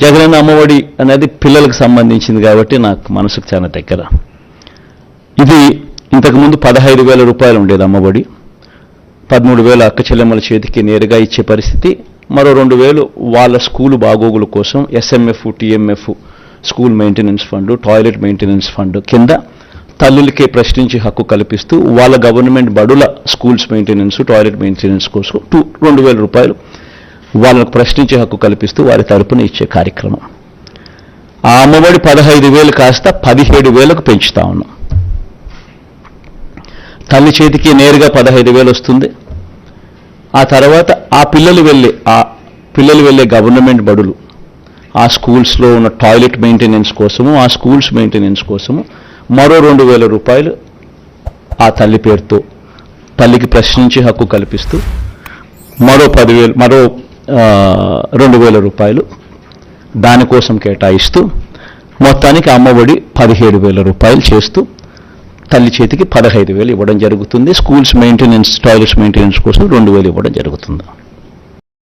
జగనన్న అమ్మఒడి అనేది పిల్లలకు సంబంధించింది కాబట్టి నాకు మనసుకు చాలా దగ్గర. ఇది ఇంతకుముందు పదహైదు వేల రూపాయలు ఉండేది అమ్మఒడి. పదమూడు వేలు అక్క చెల్లెమ్మల చేతికి నేరుగా ఇచ్చే పరిస్థితి. మరో రెండు వేలు వాళ్ళ స్కూలు బాగోగుల కోసం S M F T M F school maintenance fund toilet maintenance fund కింద తల్లులకే ప్రశ్నించి హక్కు కల్పిస్తూ వాళ్ళ గవర్నమెంట్ బడుల స్కూల్స్ మెయింటెనెన్స్ టాయిలెట్ మెయింటెనెన్స్ కోసం టూ రెండు వేల రూపాయలు వాళ్ళకు ప్రశ్నించే హక్కు కల్పిస్తూ వారి తరపున ఇచ్చే కార్యక్రమం. ఆ అమ్మఒడి పదహైదు వేలు కాస్త పదిహేడు వేలకు పెంచుతా ఉన్నాం. తల్లి చేతికి నేరుగా పదహైదు వేలు వస్తుంది. ఆ తర్వాత ఆ పిల్లలు వెళ్ళే ఆ పిల్లలు వెళ్ళే గవర్నమెంట్ బడులు ఆ స్కూల్స్లో ఉన్న టాయిలెట్ మెయింటెనెన్స్ కోసము ఆ స్కూల్స్ మెయింటెనెన్స్ కోసము మరో రెండు వేల రూపాయలు ఆ తల్లి పేరుతో తల్లికి ప్రశ్నించే హక్కు కల్పిస్తూ మరో పదివేలు మరో రెండు వేల రూపాయలు దానికోసం కేటాయిస్తూ మొత్తానికి అమ్మఒడి పదిహేడు వేల రూపాయలు చేస్తూ తల్లి చేతికి పదహైదు వేలు ఇవ్వడం జరుగుతుంది. స్కూల్స్ మెయింటెనెన్స్ టాయిలెట్స్ మెయింటెనెన్స్ కోసం రెండు వేలు ఇవ్వడం జరుగుతుంది.